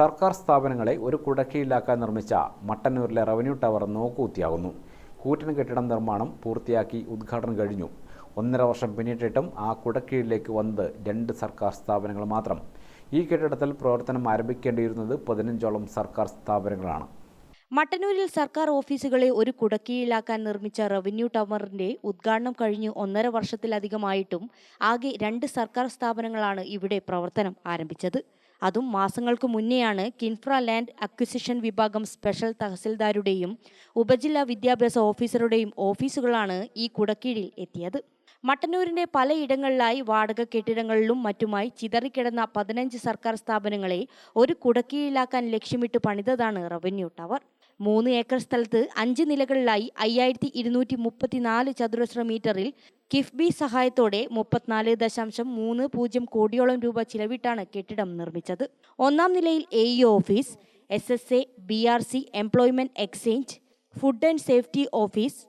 സർക്കാർ സ്ഥാപനങ്ങളെ ഒരു കുടക്കീഴിലാക്കാൻ നിർമ്മിച്ച മട്ടന്നൂരിലെ റവന്യൂ ടവർ നോക്കൂത്തിയാകുന്നു കൂറ്റൻ കെട്ടിടം നിർമ്മാണം പൂർത്തിയാക്കി ഉദ്ഘാടനം കഴിഞ്ഞു. ഒന്നര വർഷം പിന്നിട്ടിട്ടും ആ കുടക്കീഴിലേക്ക് വന്നത് രണ്ട് സർക്കാർ സ്ഥാപനങ്ങൾ മാത്രം. ഈ കെട്ടിടത്തിൽ പ്രവർത്തനം ആരംഭിക്കേണ്ടിയിരുന്നത് പതിനഞ്ചോളം സർക്കാർ സ്ഥാപനങ്ങളാണ്. മട്ടന്നൂരിൽ സർക്കാർ ഓഫീസുകളെ ഒരു കുടക്കീഴിലാക്കാൻ നിർമ്മിച്ച റവന്യൂ ടവറിന്റെ ഉദ്ഘാടനം കഴിഞ്ഞ് ഒന്നര വർഷത്തിലധികമായിട്ടും ആകെ രണ്ട് സർക്കാർ സ്ഥാപനങ്ങളാണ് ഇവിടെ പ്രവർത്തനം ആരംഭിച്ചത്. അതും മാസങ്ങൾക്ക് മുന്നെയാണ് കിൻഫ്ര ലാൻഡ് അക്വിസിഷൻ വിഭാഗം സ്പെഷ്യൽ തഹസിൽദാരുടെയും ഉപജില്ലാ വിദ്യാഭ്യാസ ഓഫീസറുടെയും ഓഫീസുകളാണ് ഈ കുടക്കീഴിൽ എത്തിയത്. മട്ടന്നൂരിന്റെ പലയിടങ്ങളിലായി വാടക കെട്ടിടങ്ങളിലും മറ്റുമായി ചിതറിക്കിടന്ന പതിനഞ്ച് സർക്കാർ സ്ഥാപനങ്ങളെ ഒരു കുടക്കീഴിലാക്കാൻ ലക്ഷ്യമിട്ട് പണിതതാണ് റവന്യൂ ടവർ. മൂന്ന് ഏക്കർ സ്ഥലത്ത് അഞ്ച് നിലകളിലായി അയ്യായിരത്തി ഇരുന്നൂറ്റി മുപ്പത്തിനാല് ചതുരശ്ര മീറ്ററിൽ കിഫ്ബി സഹായത്തോടെ മുപ്പത്തിനാല് ദശാംശം മൂന്ന് പൂജ്യം കോടിയോളം രൂപ ചിലവിട്ടാണ് കെട്ടിടം നിർമ്മിച്ചത്. ഒന്നാം നിലയിൽ A E office S S A B R C employment exchange food and safety office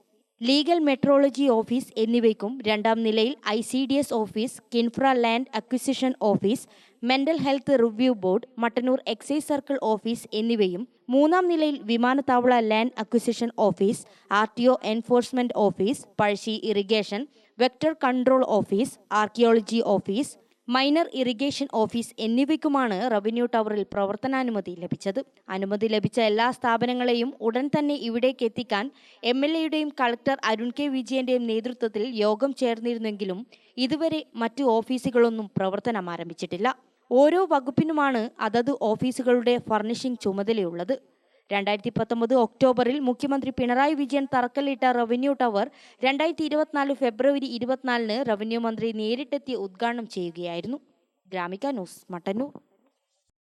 legal metrology office എന്നിവയ്ക്കും രണ്ടാം നിലയിൽ I C D S office KINFRA land acquisition office mental health review board Mattannur excise circle office എന്നിവയും മൂന്നാം നിലയിൽ വിമാനത്താവള land acquisition office R T O enforcement office Pazhassi irrigation vector control office archaeology office minor irrigation office എന്നിവയ്ക്കുമാണ് revenue ടവറിൽ പ്രവർത്തനാനുമതി ലഭിച്ചത്. അനുമതി ലഭിച്ച എല്ലാ സ്ഥാപനങ്ങളെയും ഉടൻ തന്നെ ഇവിടേക്ക് എത്തിക്കാൻ എം എൽ എയുടെയും കളക്ടർ അരുൺ കെ വിജയന്റെയും നേതൃത്വത്തിൽ യോഗം ചേർന്നിരുന്നെങ്കിലും ഇതുവരെ മറ്റു ഓഫീസുകളൊന്നും പ്രവർത്തനം ആരംഭിച്ചിട്ടില്ല. ഓരോ വകുപ്പിനുമാണ് അതത് ഓഫീസുകളുടെ ഫർണിഷിംഗ് ചുമതലയുള്ളത്. രണ്ടായിരത്തി പത്തൊമ്പത് ഒക്ടോബറിൽ മുഖ്യമന്ത്രി പിണറായി വിജയൻ തറക്കല്ലിട്ട റവന്യൂ ടവർ രണ്ടായിരത്തി ഇരുപത്തിനാല് ഫെബ്രുവരി ഇരുപത്തിനാലിന് റവന്യൂ മന്ത്രി നേരിട്ടെത്തി ഉദ്ഘാടനം ചെയ്യുകയായിരുന്നു. ഗ്രാമിക ന്യൂസ് മട്ടന്നൂർ.